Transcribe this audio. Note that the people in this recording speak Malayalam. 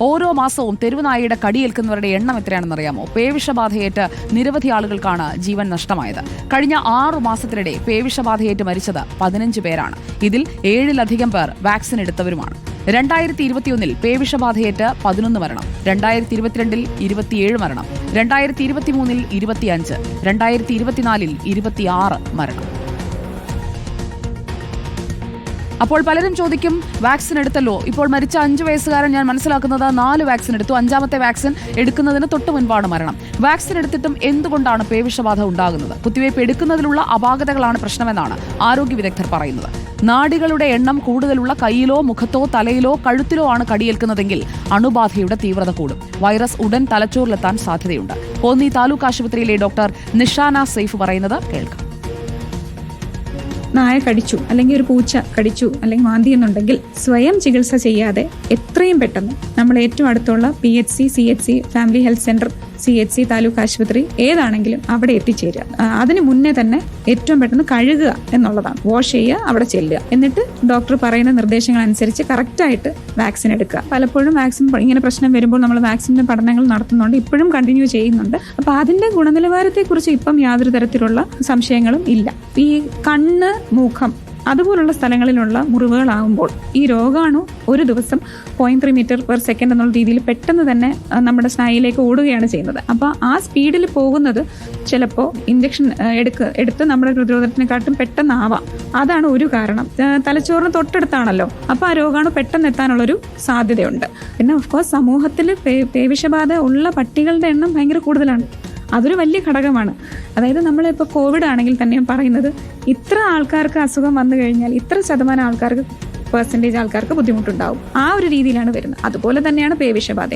ഓരോ മാസവും തെരുവുനായയുടെ കടിയേൽക്കുന്നവരുടെ എണ്ണം എത്രയാണെന്ന് അറിയാമോ? പേവിഷബാധയേറ്റ് നിരവധി ആളുകൾക്കാണ് ജീവൻ നഷ്ടമായത്. കഴിഞ്ഞ ആറു മാസത്തിനിടെ പേവിഷബാധയേറ്റ് മരിച്ചത് പതിനഞ്ച് പേരാണ്. ഇതിൽ ഏഴിലധികം പേർ വാക്സിൻ എടുത്തവരുമാണ്. രണ്ടായിരത്തി ഇരുപത്തിയൊന്നിൽ പേവിഷബാധയേറ്റ് പതിനൊന്ന് മരണം രണ്ടായിരത്തി ഇരുപത്തിരണ്ടിൽ ഇരുപത്തിയേഴ് മരണം രണ്ടായിരത്തി ഇരുപത്തിമൂന്നിൽ ഇരുപത്തിയഞ്ച് രണ്ടായിരത്തി ഇരുപത്തിനാലിൽ ഇരുപത്തിയാറ് മരണം. അപ്പോൾ പലരും ചോദിക്കും വാക്സിൻ എടുത്തല്ലോ. ഇപ്പോൾ മരിച്ച അഞ്ച് വയസ്സുകാരൻ ഞാൻ മനസ്സിലാക്കുന്നത് നാല് വാക്സിൻ എടുത്തു. അഞ്ചാമത്തെ വാക്സിൻ എടുക്കുന്നതിന് തൊട്ട് മുൻപാണ് മരണം. വാക്സിൻ എടുത്തിട്ടും എന്തുകൊണ്ടാണ് പേവിഷബാധ ഉണ്ടാകുന്നത്? കുത്തിവയ്പ് എടുക്കുന്നതിലുള്ള അപാകതകളാണ് പ്രശ്നമെന്നാണ് ആരോഗ്യ വിദഗ്ധർ പറയുന്നത്. നാടികളുടെ എണ്ണം കൂടുതലുള്ള കയ്യിലോ മുഖത്തോ തലയിലോ കഴുത്തിലോ ആണ് കടിയേൽക്കുന്നതെങ്കിൽ അണുബാധയുടെ തീവ്രത കൂടും. വൈറസ് ഉടൻ തലച്ചോറിലെത്താൻ സാധ്യതയുണ്ട്. കോന്നി താലൂക്ക് ആശുപത്രിയിലെ ഡോക്ടർ നിഷാന സെയ്ഫ് പറയുന്നത് കേൾക്കാം. നായ കടിച്ചു അല്ലെങ്കിൽ ഒരു പൂച്ച കടിച്ചു അല്ലെങ്കിൽ മാന്തി എന്നുണ്ടെങ്കിൽ സ്വയം ചികിത്സ ചെയ്യാതെ എത്രയും പെട്ടെന്ന് നമ്മൾ ഏറ്റവും അടുത്തുള്ള P H C C H C family health centre C H C taluk ആശുപത്രി ഏതാണെങ്കിലും അവിടെ എത്തിച്ചേരുക. അതിന് മുന്നേ തന്നെ ഏറ്റവും പെട്ടെന്ന് കഴുകുക എന്നുള്ളതാണ്. വാഷ് ചെയ്യുക അവിടെ ചെല്ലുക. എന്നിട്ട് ഡോക്ടർ പറയുന്ന നിർദ്ദേശങ്ങൾ അനുസരിച്ച് കറക്റ്റായിട്ട് വാക്സിൻ എടുക്കുക. പലപ്പോഴും വാക്സിൻ ഇങ്ങനെ പ്രശ്നം വരുമ്പോൾ നമ്മൾ വാക്സിന്റെ പഠനങ്ങൾ നടത്തുന്നുണ്ട്. ഇപ്പോഴും കണ്ടിന്യൂ ചെയ്യുന്നുണ്ട്. അപ്പോൾ അതിന്റെ ഗുണനിലവാരത്തെക്കുറിച്ച് ഇപ്പം യാതൊരു തരത്തിലുള്ള സംശയങ്ങളും ഇല്ല. ഈ കണ്ണ് മൂഖം അതുപോലുള്ള സ്ഥലങ്ങളിലുള്ള മുറിവുകളാകുമ്പോൾ ഈ രോഗാണു ഒരു ദിവസം point three metre per second എന്നുള്ള രീതിയിൽ പെട്ടെന്ന് തന്നെ നമ്മുടെ സ്നായിലേക്ക് ഓടുകയാണ് ചെയ്യുന്നത്. അപ്പോൾ ആ സ്പീഡിൽ പോകുന്നത് ചിലപ്പോൾ ഇഞ്ചക്ഷൻ എടുക്ക എടുത്ത് നമ്മുടെ പ്രതിരോധത്തിനെക്കാട്ടും പെട്ടെന്നാവാം. അതാണ് ഒരു കാരണം. തലച്ചോറിന് തൊട്ടടുത്താണല്ലോ. അപ്പോൾ ആ രോഗാണു പെട്ടെന്ന് എത്താനുള്ളൊരു സാധ്യതയുണ്ട്. പിന്നെ ഓഫ് കോഴ്സ് സമൂഹത്തിൽ പേവിഷബാധ ഉള്ള പട്ടികളുടെ എണ്ണം ഭയങ്കര കൂടുതലാണ്. അതൊരു വലിയ ഘടകമാണ്. അതായത് നമ്മളിപ്പോൾ കോവിഡ് ആണെങ്കിൽ തന്നെയും പറയുന്നത് ഇത്ര ആൾക്കാർക്ക് അസുഖം വന്നു കഴിഞ്ഞാൽ ഇത്ര ശതമാനം ആൾക്കാർക്ക് പെർസെന്റേജ് ആൾക്കാർക്ക് ബുദ്ധിമുട്ടുണ്ടാവും. ആ ഒരു രീതിയിലാണ് വരുന്നത്. അതുപോലെ തന്നെയാണ് പേവിഷബാധ